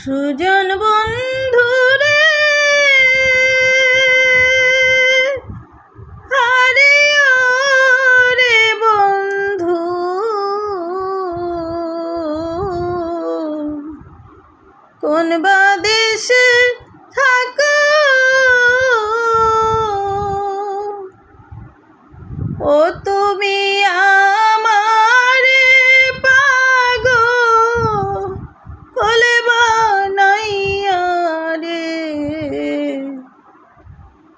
সুজন বন্ধু রে। আরে রে বন্ধু। কোন বা দেশে থাকো। ও তুমি আমারে পাগো। হলে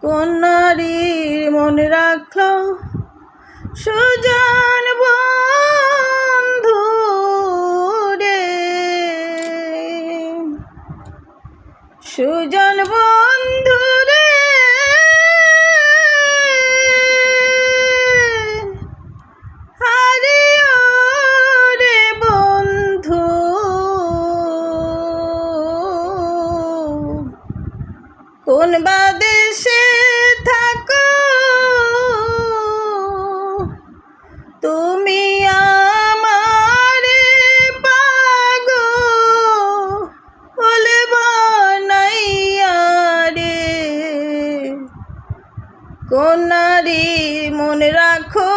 কোন নারীর মনে রাখল? সুজন বন্ধু রে। সুজন বন্ধু রে। কোন বা কোন নারী মনে রাখো